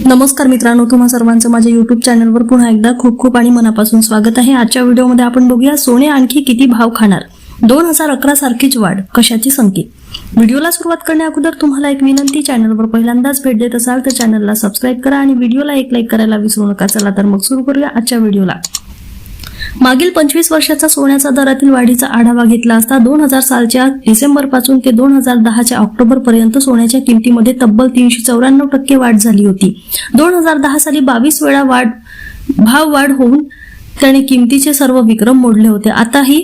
नमस्कार मित्रांनो तुम्हा सर्वांचं माझ्या युट्यूब चॅनलवर पुन्हा एकदा खूप खूप आणि मनापासून स्वागत आहे. आजच्या व्हिडिओमध्ये आपण बघूया सोने आणखी किती भाव खाणार. दोन हजार अकरा सारखीच वाढ कशाची संकेत? व्हिडिओला सुरुवात करण्या अगोदर तुम्हाला एक विनंती चॅनलवर पहिल्यांदाच भेट देत असाल तर चॅनलला सबस्क्राईब करा आणि व्हिडिओला एक लाईक करायला विसरू नका. चला तर मग सुरू करूया आजच्या व्हिडिओला मागील पंचवीस वर्षाचा सोन्याचा दरातील वाढीचा आढावा घेतला असता दोन हजार सालच्या डिसेंबरपासून ते दोन हजार दहाच्या ऑक्टोबर पर्यंत सोन्याच्या किमतीमध्ये तब्बल तीनशे चौऱ्याण्णव टक्के वाढ झाली होती. दोन हजार दहा साली बावीस वेळा वाढ भाव वाढ होऊन त्याने किमतीचे सर्व विक्रम मोडले होते. आताही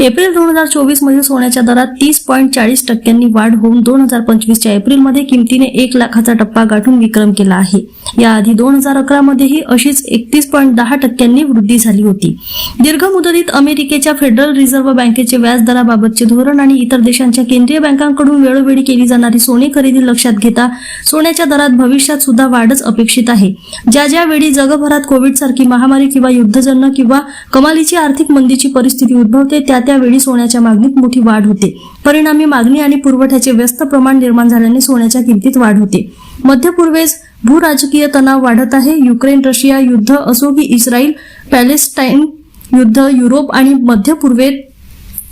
एप्रिल दोन हजार चोवीसमध्ये सोन्याच्या दरात तीस पॉईंट चाळीस टक्क्यांनी वाढ होऊन दोन हजार पंचवीसच्या एप्रिलमध्ये किमतीने एक लाखाचा टप्पा गाठून विक्रम केला आहे. याआधी दोन हजार अकरा मध्येही अशीच एकतीस पॉईंट दहा टक्क्यांनी वृद्धी झाली होती. दीर्घ मुदतीत अमेरिकेच्या फेडरल रिझर्व्ह बँकेचे व्याजदराबाबतचे धोरण आणि इतर देशांच्या केंद्रीय बँकांकडून वेळोवेळी केली जाणारी सोने खरेदी लक्षात घेता सोन्याच्या दरात भविष्यात सुद्धा वाढच अपेक्षित आहे. ज्या ज्यावेळी जगभरात कोविड सारखी महामारी किंवा युद्धजन्य किंवा कमालीची आर्थिक मंदीची परिस्थिती उद्भवते त्या त्यावेळी सोन्याच्या मागणीत मोठी वाढ होते. परिणामी मागणी आणि पुरवठ्याचे व्यस्त प्रमाण निर्माण झाल्याने सोन्याच्या किमतीत वाढ होते. मध्य पूर्वेस तणाव वाढत आहे. युक्रेन रशिया युद्ध असो की इस्रायल पॅलेस्टाईन युद्ध युरोप आणि मध्य पूर्वेत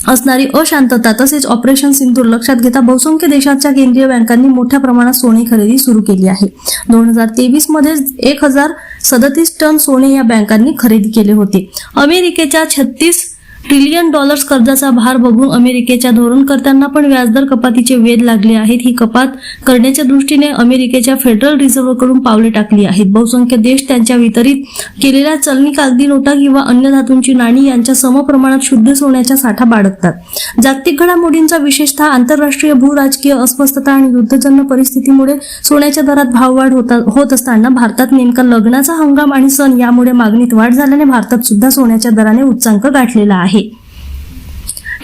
असणारी अशांतता तसेच ऑपरेशन सिंधूर लक्षात घेता बहुसंख्य देशांच्या केंद्रीय बँकांनी मोठ्या प्रमाणात सोने खरेदी सुरू केली आहे. दोन हजार तेवीसमध्ये एक हजार सदतीस टन सोने या बँकांनी खरेदी केले होते. अमेरिकेच्या छत्तीस ट्रिलियन डॉलर्स कर्जाचा भार बघून अमेरिकेच्या धोरणकर्त्यांना पण व्याजदर कपातीचे वेध लागले आहेत. ही कपात करण्याच्या दृष्टीने अमेरिकेच्या फेडरल रिझर्व्हकडून पावले टाकली आहेत. बहुसंख्य देश त्यांच्या वितरित केलेल्या चलनी कागदी नोटा किंवा अन्य धातूंची नाणी यांच्या समप्रमाणात शुद्ध सोन्याचा साठा बाळगतात. जागतिक घडामोडींचा विशेषतः आंतरराष्ट्रीय भूराजकीय अस्वस्थता आणि युद्धजन्य परिस्थितीमुळे सोन्याच्या दरात भाववाढ होत असताना भारतात नेमका लग्नाचा हंगाम आणि सण यामुळे मागणीत वाढ झाल्याने भारतात सुद्धा सोन्याच्या दराने उच्चांक गाठलेला आहे.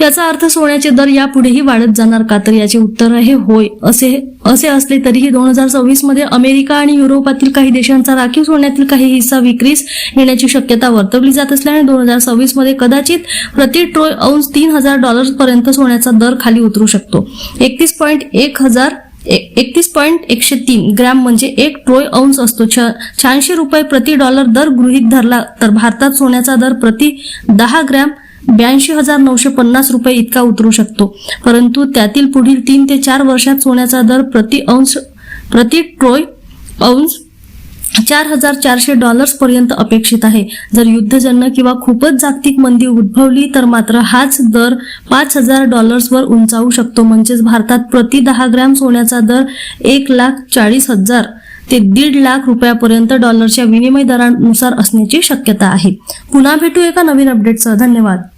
याचा अर्थ सोन्याचे दर यापुढेही वाढत जाणार का? तर याचे उत्तर आहे होय. असे असे असले तरीही दोन हजार सव्वीसमध्ये अमेरिका आणि युरोपातील काही देशांचा राखीव सोन्यातील काही हिस्सा विक्रीस येण्याची शक्यता वर्तवली जात असल्याने दोन हजार सव्वीसमध्ये कदाचित प्रति ट्रोय अंश तीन हजार डॉलर्स पर्यंत सोन्याचा दर खाली उतरू शकतो. एकतीस पॉईंट एक हजार एकतीस पॉईंट एकशे तीन ग्रॅम म्हणजे एक ट्रोय अंश असतो. शहाऐंशी रुपये प्रति डॉलर दर गृहीत धरला तर भारतात सोन्याचा दर प्रति दहा ग्रॅम ब्याऐंशी हजार नऊशे पन्नास रुपये इतका उतरू शकतो. परंतु त्यातील पुढील तीन ते चार वर्षात सोन्याचा दर प्रति अंश प्रति ट्रोय अंश चार हजार चारशे डॉलर्स पर्यंत अपेक्षित आहे. जर युद्धजन्य किंवा खूपच जागतिक मंदी उद्भवली तर मात्र हाच दर पाच हजार डॉलर्सवर उंचावू शकतो. म्हणजेच भारतात प्रति दहा ग्रॅम सोन्याचा दर एक लाख चाळीस हजार ते दीड लाख रुपयापर्यंत डॉलरच्या विनिमय दरानुसार असण्याची शक्यता आहे. पुन्हा भेटू एका नवीन अपडेटसह. धन्यवाद.